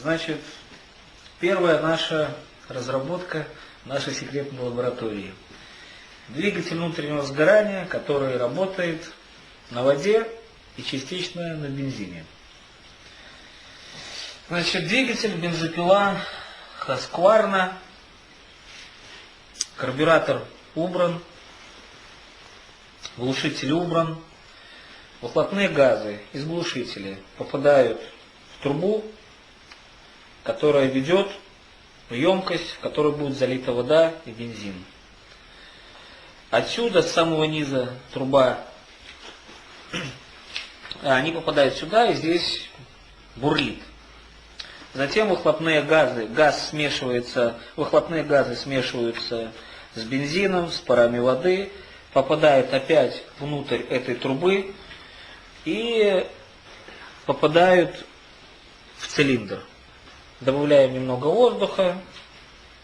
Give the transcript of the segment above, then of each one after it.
Значит, первая наша разработка нашей секретной лаборатории. Двигатель внутреннего сгорания, который работает на воде и частично на бензине. Значит, двигатель бензопила Хаскварна, карбюратор убран, глушитель убран, выхлопные газы из глушителя попадают в трубу, которая ведет в емкость, в которой будет залита вода и бензин. Отсюда, с самого низа труба, они попадают сюда, и здесь бурлит. Затем выхлопные газы, газ смешивается, выхлопные газы смешиваются с бензином, с парами воды, попадают опять внутрь этой трубы и попадают в цилиндр. Добавляем немного воздуха,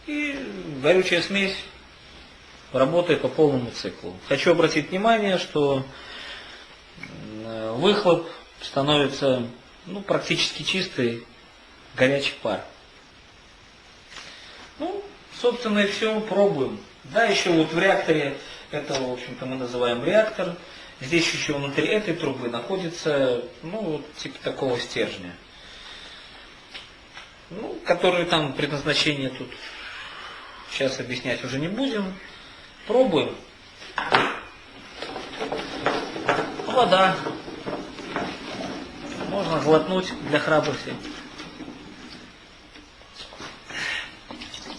и горючая смесь работает по полному циклу. Хочу обратить внимание, что выхлоп становится ну, практически чистый горячий пар. Ну, собственно и все, пробуем. Да, еще вот в реакторе, это, в общем-то, мы называем реактор, здесь еще внутри этой трубы находится, ну, вот, типа такого стержня. Ну, который там предназначение тут сейчас объяснять уже не будем. Пробуем. Вода. Можно глотнуть для храбрости.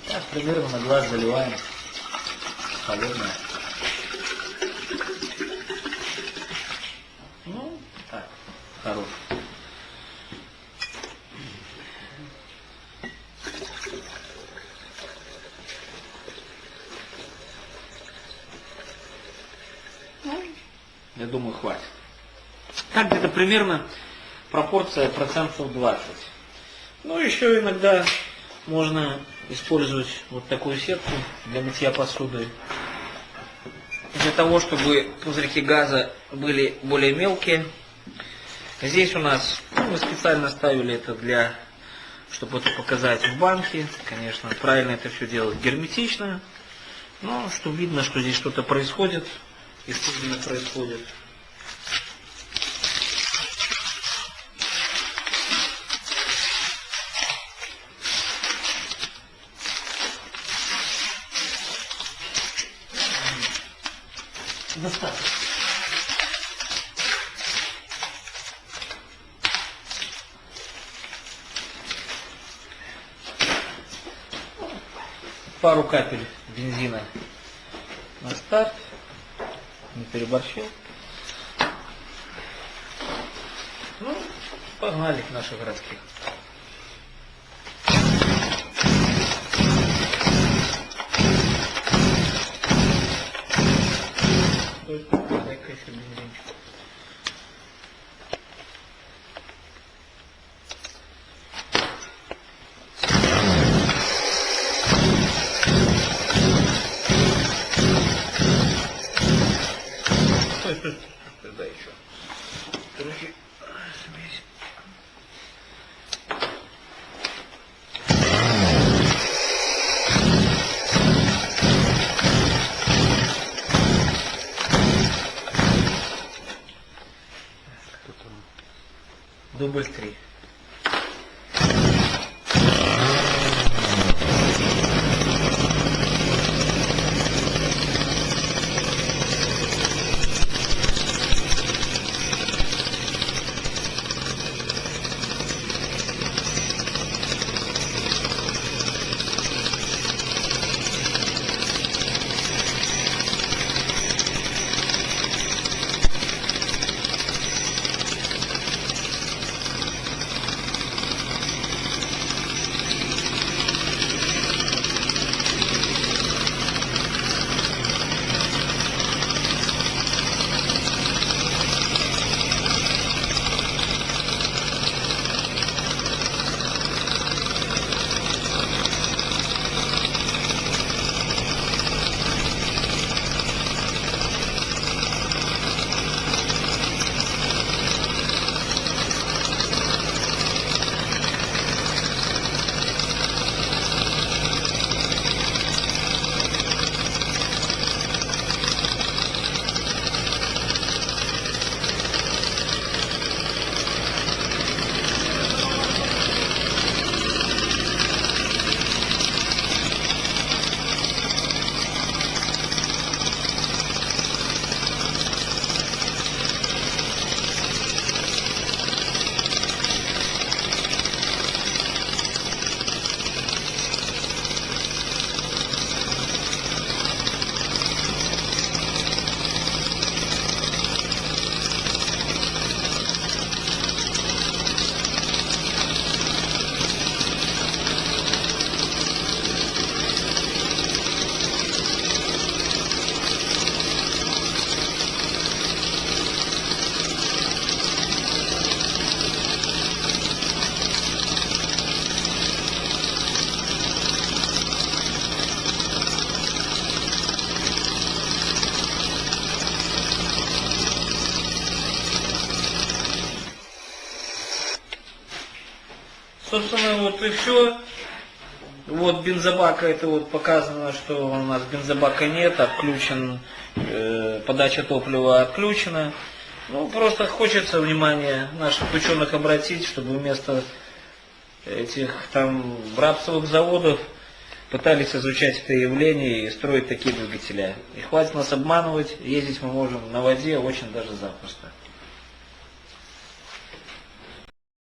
Так, примерно на глаз заливаем. Холодное. Ну, так, хорош. Я думаю, хватит. Так где-то примерно пропорция процентов 20. Ну, еще иногда можно использовать вот такую сетку для мытья посуды. Для того, чтобы пузырьки газа были более мелкие. Здесь у нас, ну, мы специально ставили это для, чтобы это показать в банке. Конечно, правильно это все делать герметично. Но что видно, что здесь что-то происходит, и что именно происходит. Достаточно. Пару капель бензина на старт. Не переборщил. Ну, погнали наших городских. Дубль три. Собственно, вот и все. Вот бензобака, это вот показано, что у нас бензобака нет, отключен, э, подача топлива отключена. Ну, просто хочется внимание наших ученых обратить, чтобы вместо этих там рапсовых заводов пытались изучать это явление и строить такие двигателя. И хватит нас обманывать, ездить мы можем на воде очень даже запросто.